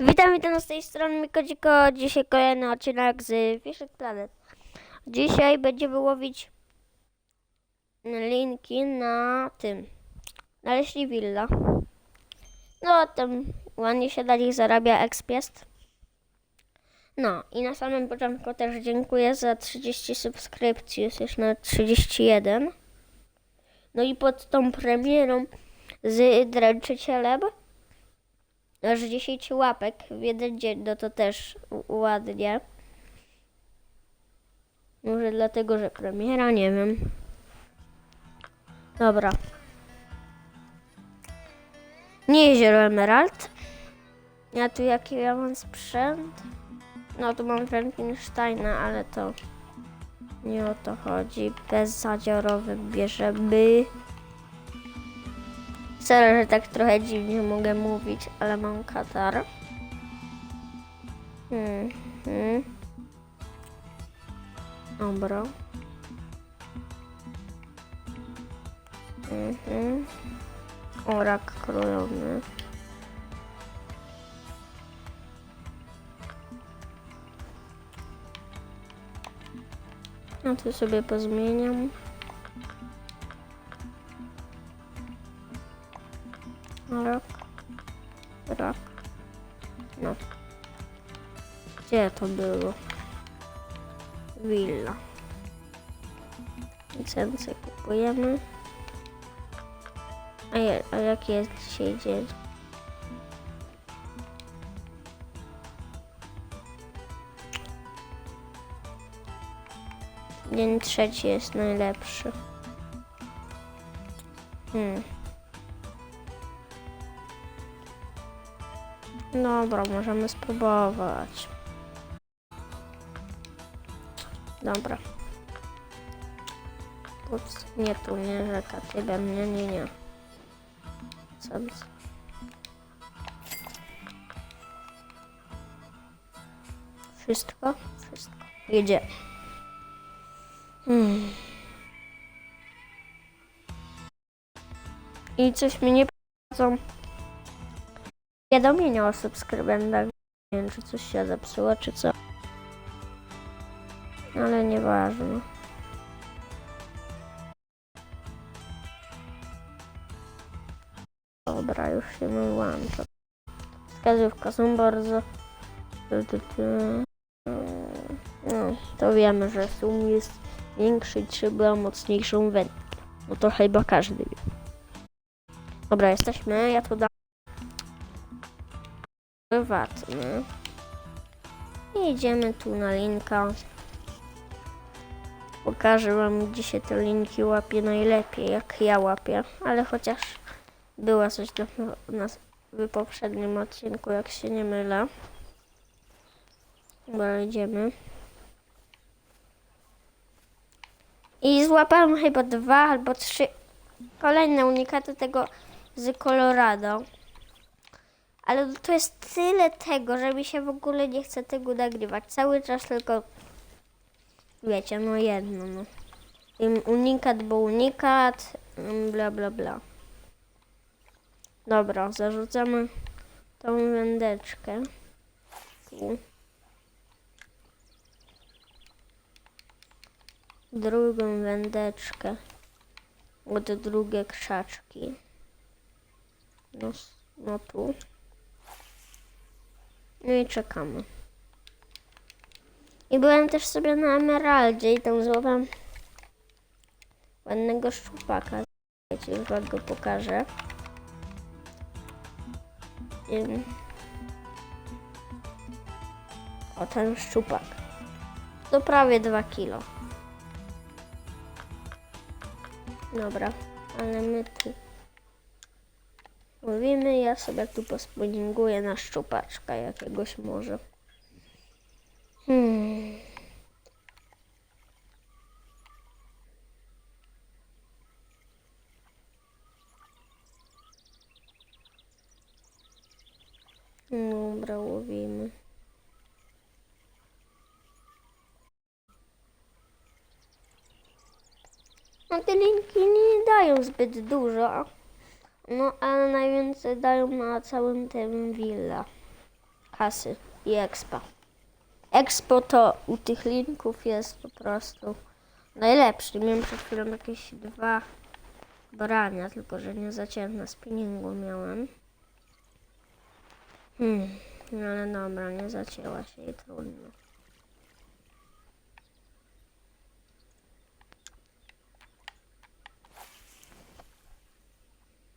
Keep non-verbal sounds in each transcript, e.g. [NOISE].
Witam, witam z tej strony Mikodziko. Dzisiaj kolejny odcinek z Fishing Planet. Dzisiaj będziemy łowić linki na tym, na leśni Villa. No, tam ładnie się na nich zarabia expiest. No i na samym początku też dziękuję za 30 subskrypcji, jest już na 31. No i pod tą premierą z dręczycielem aż 10 łapek w jeden dzień, no to też ładnie. Może dlatego, że premiera, nie wiem. Dobra. Nie jezioro Emerald. Ja tu jaki ja mam sprzęt? No tu mam Frankensteina, ale to nie o to chodzi. Bezzadziorowy bierzemy. Sorry, że tak trochę dziwnie mogę mówić, ale mam katar. Mhm. Dobra. Mhm. Orak krojony. No to sobie pozmieniam. To było? Villa. Licencję kupujemy. A, je, a jaki jest dzisiaj dzień? Dzień trzeci jest najlepszy. Hmm. Dobra, możemy spróbować. Dobra. Ups, nie tu, nie rzeka, tyle mnie, nie, nie. Sam. Wszystko? Wszystko. Jedzie. Hmm. I coś mi nie prowadzą powiadomienia o subskrybentach. Nie wiem, czy coś się zepsuło, czy co. Ale nieważne. Dobra, już się wyłączę. Wskazówka są bardzo... No, to wiemy, że sum jest większy i trzeba mocniejszą wędkę. No to chyba każdy wie. Dobra, jesteśmy. Ja tu dam prywatny. I idziemy tu na linka. Pokażę wam, gdzie się te linki łapie najlepiej, jak ja łapię. Ale chociaż była coś do nas w poprzednim odcinku, jak się nie mylę. Dobra, idziemy. I złapałem chyba dwa albo trzy kolejne unikaty tego z Colorado. Ale to jest tyle tego, że mi się w ogóle nie chce tego nagrywać. Cały czas tylko, wiecie, no jedno, no. Unikat, bo unikat, mm, bla, bla, bla. Dobra, zarzucamy tą wędeczkę. Tu. Drugą wędeczkę. Od drugie krzaczki. No, no tu. No i czekamy. I byłem też sobie na Emeraldzie i tam złapałem ładnego szczupaka. Wiecie, już wam go pokażę. Ym. O, ten szczupak. To prawie 2 kilo. Dobra, ale my tu mówimy, ja sobie tu pospinninguję na szczupaczka jakiegoś może. Hmm. Dobra, łowimy. No te linki nie dają zbyt dużo. No ale najwięcej dają na całym tym villa. kasy i expa. Expo to u tych linków jest po prostu najlepszy. Miałem przed chwilą jakieś dwa brania, tylko że nie zacięłem na spinningu miałem. Hmm, no ale dobra, nie zacięła się i trudno.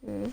Hmm.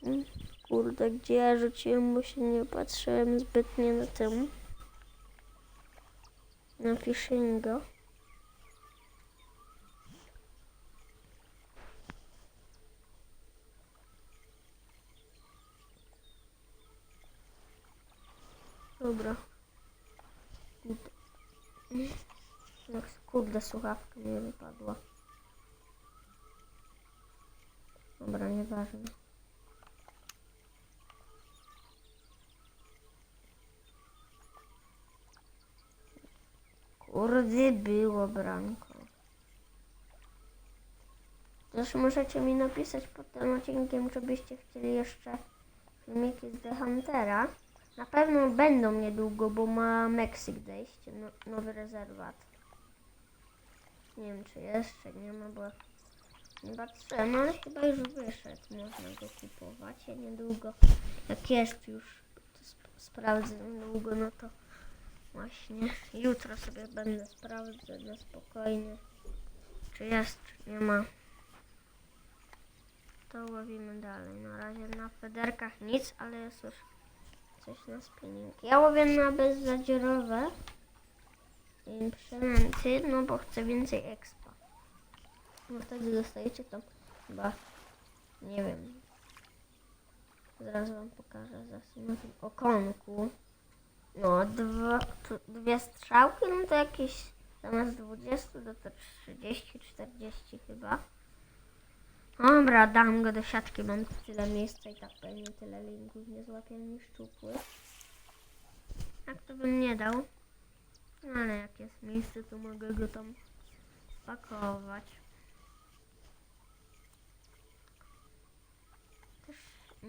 Hmm, Kurde, gdzie ja rzuciłem, bo się nie patrzyłem zbytnio na tym. Na fishinga. Dobra. Kurde. Słuchawka mi wypadła. Dobra, nieważne. Kurde, było branko. Też możecie mi napisać pod tym odcinkiem, czy byście chcieli jeszcze filmiki z The Huntera. Na pewno będą niedługo, bo ma Meksyk dejść, no, nowy rezerwat. Nie wiem, czy jeszcze nie ma, bo nie patrzyłem, ale chyba już wyszedł. Można go kupować. Ja niedługo, jak jest już, to sp- sprawdzę niedługo, no to właśnie jutro sobie będę sprawdzać na spokojnie, czy jest, czy nie ma. To łowimy dalej. Na razie na federkach nic, ale jest już coś na spinning. Ja łowię na bezzadziorowe przynęty, no bo chcę więcej expa. No wtedy dostajecie tam chyba, nie wiem, zaraz wam pokażę za na tym okonku. No, dwa, dwie strzałki, no to jakieś zamiast 20 do to 30, 40 chyba. Dobra, dam go do siatki, mam tyle miejsca i tak pewnie tyle linków nie złapię mi szczupły. Jak to bym nie dał? No ale jak jest miejsce, to mogę go tam pakować. Też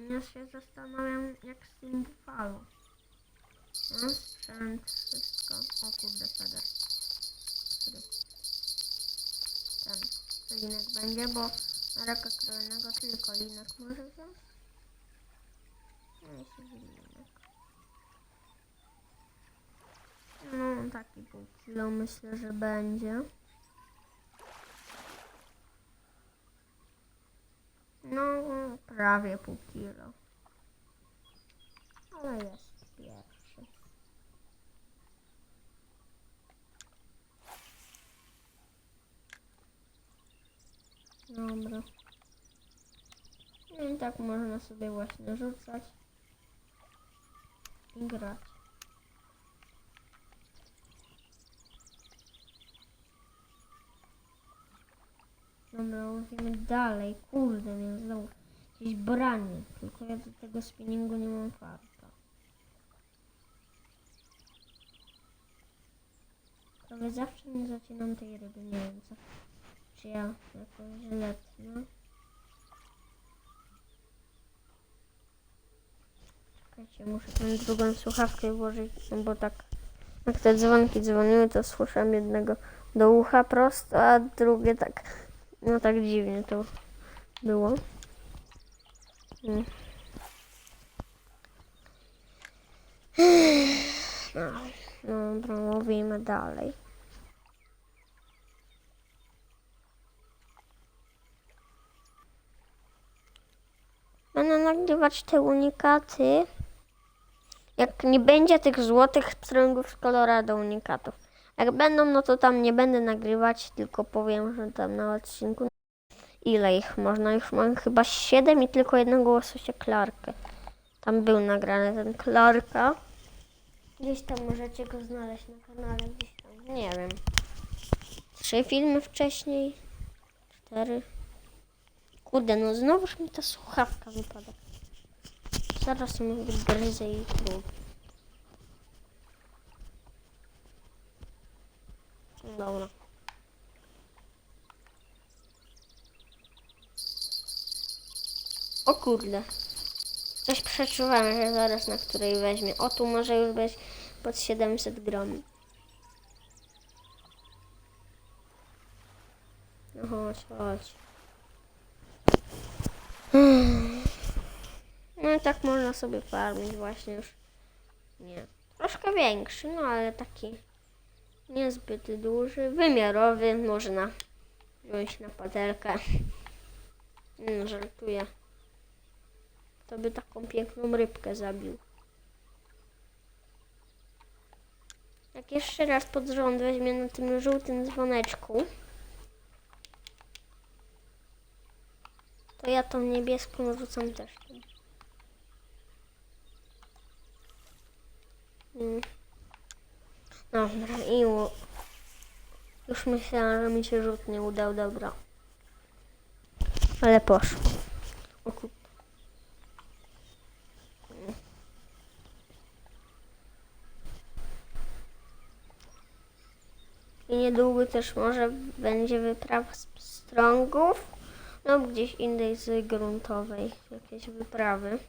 ja się zastanawiam, jak z tym buffalo. No, sprzęt, wszystko. O kurde, feder. Ten, to będzie, bo raka krojonego tylko linek może wziąć. No i sobie linek. No, taki pół kilo myślę, że będzie. No, prawie pół kilo. Ale jest Dobra. No i tak można sobie właśnie rzucać i grać. Dobra, łowimy dalej. Kurde, więc znowu jakieś branie. Tylko ja do tego spinningu nie mam farta. Prawie zawsze nie zaczynam tej ryby, nie wiem co. Czy ja jakoś źle tnę. Czekajcie, muszę tę drugą słuchawkę włożyć, bo tak jak te dzwonki dzwoniły, to słyszałem jednego do ucha prosto, a drugie tak, no tak dziwnie to było. Mm. No, dobra, łowimy dalej. Nagrywać te unikaty. Jak nie będzie tych złotych pstrągów z Colorado unikatów. Jak będą, no to tam nie będę nagrywać, tylko powiem, że tam na odcinku ile ich można. Już mam chyba 7 i tylko jednego łososia Clarkę. Tam był nagrany ten Clarka. Gdzieś tam możecie go znaleźć na kanale, gdzieś tam, nie wiem. Trzy filmy wcześniej. Cztery. Kurde, no znowuż mi ta słuchawka wypada. Zaraz mi wygryzę i drugi. Dobra. O kurde. Coś przeczuwam, że zaraz na której weźmie. O, tu może już być pod 700 gram. No chodź, chodź. Hmm. No i tak można sobie farmić właśnie już. Nie. Troszkę większy, no ale taki niezbyt duży, wymiarowy, można wziąć na patelkę. [LAUGHS] Nie żartuję. To by taką piękną rybkę zabił. Jak jeszcze raz pod rząd weźmie na tym żółtym dzwoneczku, to ja tą niebieską rzucam też. Mm. Dobra, i już myślałam, że mi się rzut nie udał, dobra. Ale poszło. O kur... I niedługo też może będzie wyprawa z strągów lub gdzieś indziej z gruntowej jakieś wyprawy.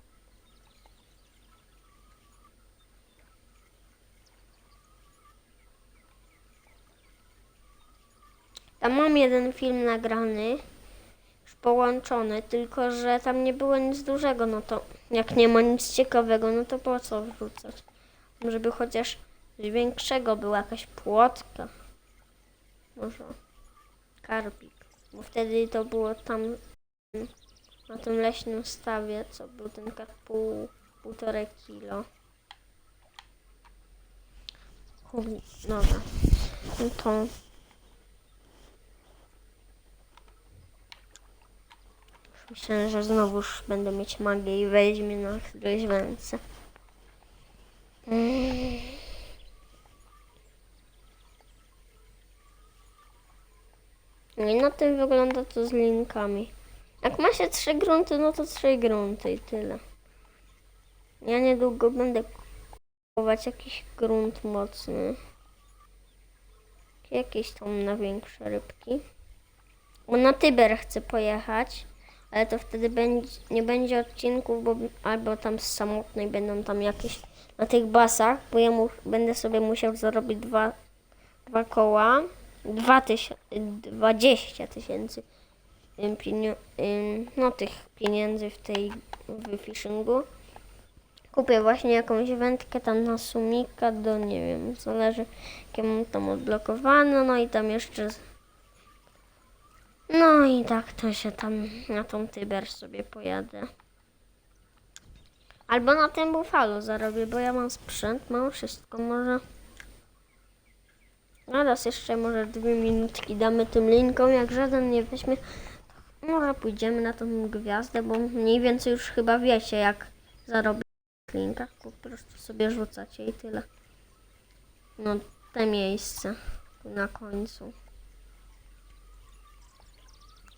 Tam mam jeden film nagrany, już połączony, tylko że tam nie było nic dużego, no to jak nie ma nic ciekawego, no to po co wrzucać? Żeby chociaż większego była jakaś płotka. Może karpik. Bo wtedy to było tam na tym leśnym stawie, co był ten karp pół, półtorej kilo. Dobra. No to Myślę, że znowuż będę mieć magię i weźmie na któreś ręce. No i na tym wygląda to z linkami. Jak ma się trzy grunty, no to trzy grunty i tyle. Ja niedługo będę kupować jakiś grunt mocny. Jakieś tam na większe rybki. Bo na Tyber chcę pojechać, ale to wtedy będzie, nie będzie odcinków, bo albo tam z samotnej będą tam jakieś na tych basach, bo ja mu, będę sobie musiał zarobić dwa, dwa koła, dwa tyś, dwadzieścia tysięcy no tych pieniędzy w tej w fishingu. Kupię właśnie jakąś wędkę tam na sumika do nie wiem, zależy jakie mam tam odblokowane, no i tam jeszcze no i tak to się tam na tą Tyber sobie pojadę. Albo na tym Buffalo zarobię, bo ja mam sprzęt, mam wszystko może. Teraz jeszcze może dwie minutki damy tym linkom, jak żaden nie weźmie, może pójdziemy na tą gwiazdę, bo mniej więcej już chyba wiecie jak zarobić w linkach, po prostu sobie rzucacie i tyle. No te miejsce na końcu.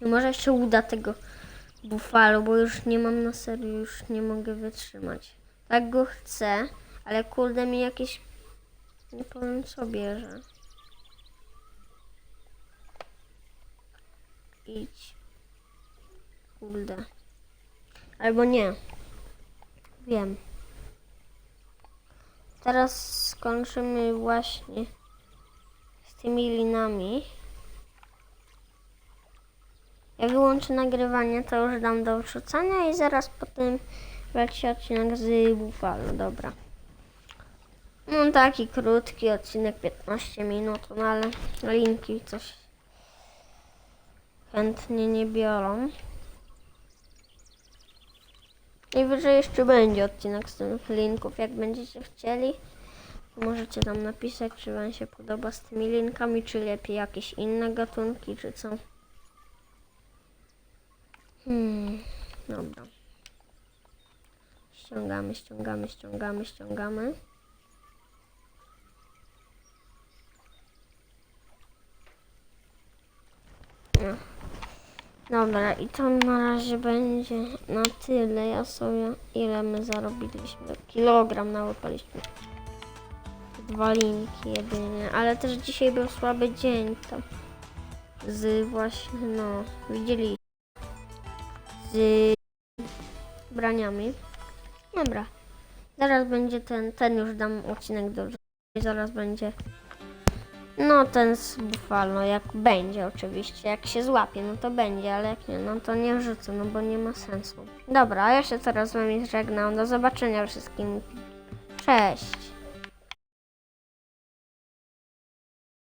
I może się uda tego Buffalo, bo już nie mam na serio, już nie mogę wytrzymać. Tak go chcę, ale kurde mi jakieś... Nie powiem co bierze. Idź. Kurde. Albo nie. Wiem. Teraz skończymy właśnie z tymi linami. Wyłączę nagrywanie, to już dam do wrzucania i zaraz potem leci odcinek z Buffalo, dobra. No taki krótki odcinek, 15 minut, no ale linki coś chętnie nie biorą. I wyżej jeszcze będzie odcinek z tych linków, jak będziecie chcieli. Możecie tam napisać, czy wam się podoba z tymi linkami, czy lepiej jakieś inne gatunki, czy co. Hmm, dobra. Ściągamy, ściągamy, ściągamy, ściągamy. Dobra, i to na razie będzie na tyle. Ja sobie, ile my zarobiliśmy? Kilogram nałapaliśmy. Dwa linki jedynie, ale też dzisiaj był słaby dzień tam. Z właśnie, no, widzieli z braniami. Dobra. Zaraz będzie ten, ten już dam odcinek do zaraz będzie. No ten z jak będzie oczywiście, jak się złapie, no to będzie, ale jak nie, no to nie wrzucę, no bo nie ma sensu. Dobra, ja się teraz z wami żegnam, do zobaczenia wszystkim. Cześć.